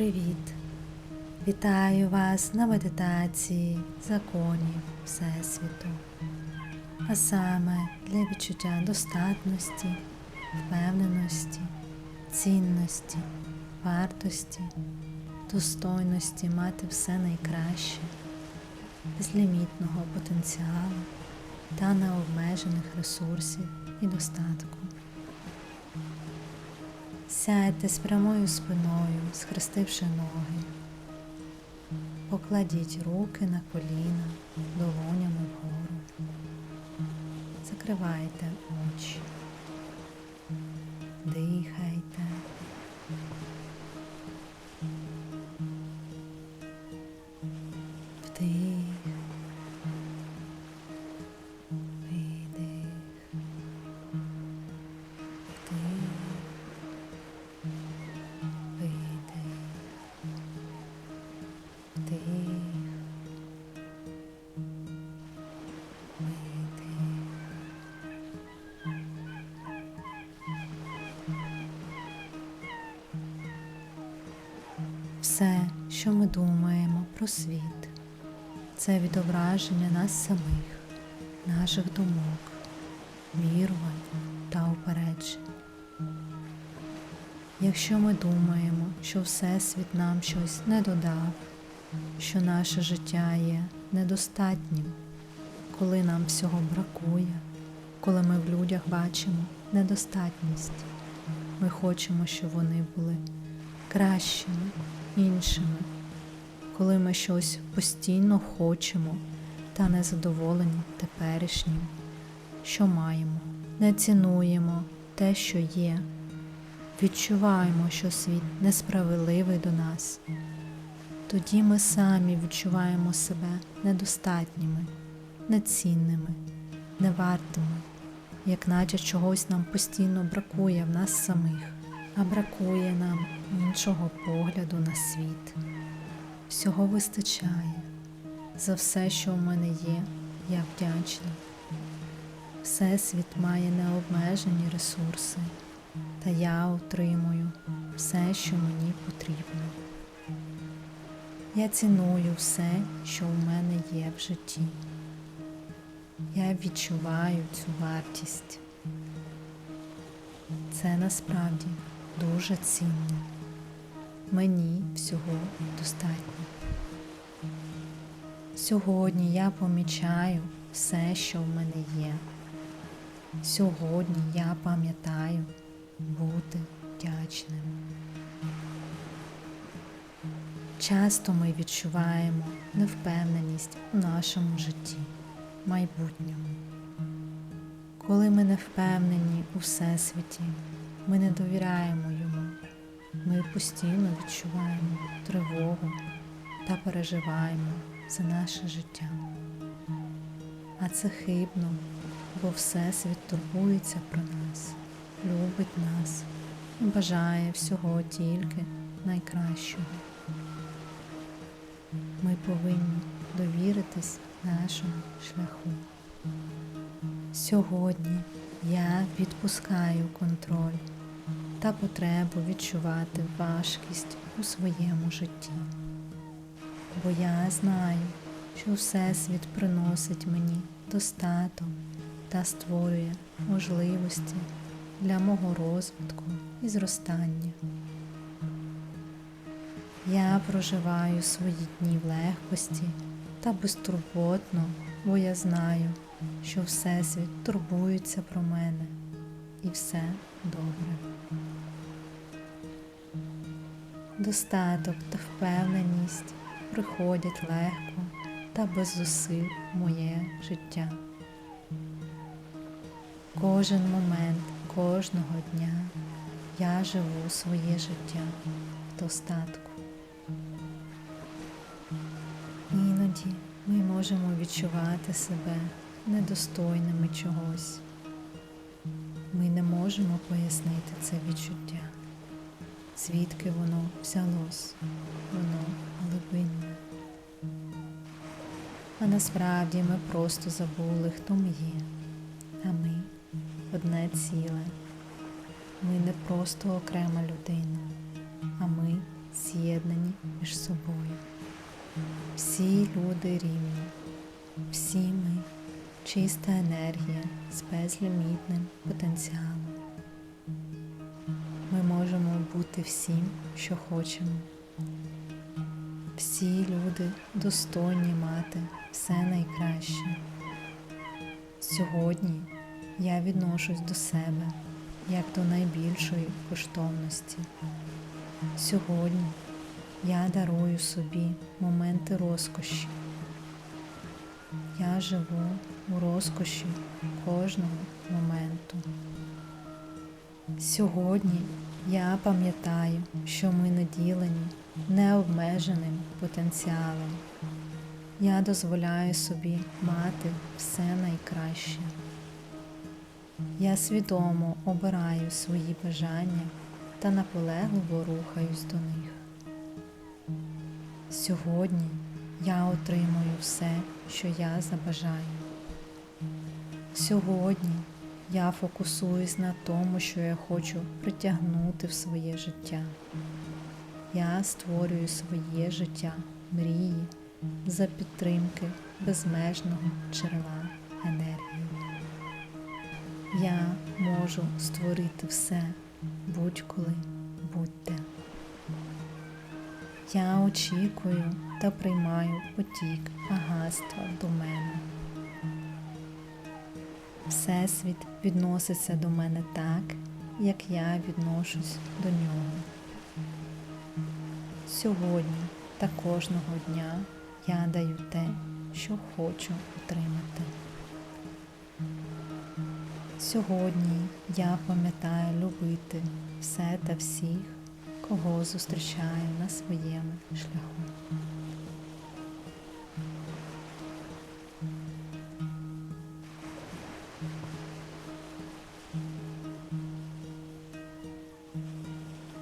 Привіт! Вітаю вас на медитації законів Всесвіту, а саме для відчуття достатності, впевненості, цінності, вартості, достойності мати все найкраще, безлімітного потенціалу та необмежених ресурсів і достатку. Сядьте з прямою спиною, схрестивши ноги. Покладіть руки на коліна долонями вгору. Закривайте очі. Дихайте. Все, що ми думаємо про світ, це відображення нас самих, наших думок, вірувань та упереджень. Якщо ми думаємо, що Всесвіт нам щось не додав, що наше життя є недостатнім, коли нам всього бракує, коли ми в людях бачимо недостатність, ми хочемо, щоб вони були кращими, іншими, коли ми щось постійно хочемо та не задоволені теперішнім, що маємо, не цінуємо те, що є. Відчуваємо, що світ несправедливий до нас, тоді ми самі відчуваємо себе недостатніми, нецінними, невартими, як наче чогось нам постійно бракує в нас самих, а бракує нам іншого погляду на світ. Всього вистачає. За все, що в мене є, я вдячна. Всесвіт має необмежені ресурси та я отримую все, що мені потрібно. Я ціную все, що в мене є в житті. Я відчуваю цю вартість. Це насправді дуже цінно. Мені всього достатньо. Сьогодні я помічаю все, що в мене є. Сьогодні я пам'ятаю бути вдячним. Часто ми відчуваємо невпевненість у нашому житті, майбутньому. Коли ми не впевнені у Всесвіті, ми не довіряємо йому, ми постійно відчуваємо тривогу та переживаємо за наше життя. А це хибно, бо Всесвіт турбується про нас любить нас і бажає всього тільки найкращого. Ми повинні довіритись нашому шляху. Сьогодні я відпускаю контроль та потребу відчувати важкість у своєму житті, бо я знаю, що Всесвіт приносить мені достаток та створює можливості для мого розвитку і зростання. Я проживаю свої дні в легкості та безтурботно, бо я знаю, що Всесвіт турбується про мене і все добре. Достаток та впевненість приходять легко та без зусиль в моє життя. Кожен момент кожного дня я живу своє життя в достатку. Іноді ми можемо відчувати себе недостойними чогось. Ми не можемо пояснити це відчуття, звідки воно взялось, воно глибинне. А насправді ми просто забули, хто ми є, а ми одне ціле. Ми не просто окрема людина, а ми з'єднані між собою. Всі люди рівні, всі ми чиста енергія з безлімітним потенціалом. Можемо бути всім, що хочемо. Всі люди достойні мати все найкраще. Сьогодні я відношусь до себе як до найбільшої коштовності. Сьогодні я дарую собі моменти розкоші. Я живу у розкоші кожного моменту. Сьогодні я пам'ятаю, що ми наділені необмеженим потенціалом. Я дозволяю собі мати все найкраще. Я свідомо обираю свої бажання та наполегливо рухаюсь до них. Сьогодні я отримую все, що я забажаю. Сьогодні я фокусуюсь на тому, що я хочу притягнути в своє життя. Я створюю своє життя, мрії за підтримки безмежного джерела енергії. Я можу створити все будь-коли, будь-де. Я очікую та приймаю потік багатства до мене. Всесвіт відноситься до мене так, як я відношусь до нього. Сьогодні та кожного дня я даю те, що хочу отримати. Сьогодні я пам'ятаю любити все та всіх, кого зустрічаю на своєму шляху.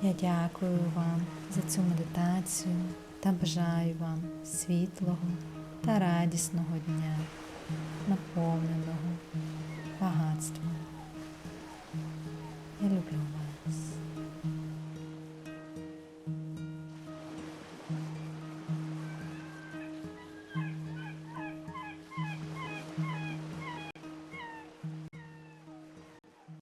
Я дякую вам за цю медитацію та бажаю вам світлого та радісного дня, наповненого багатством. Я люблю вас.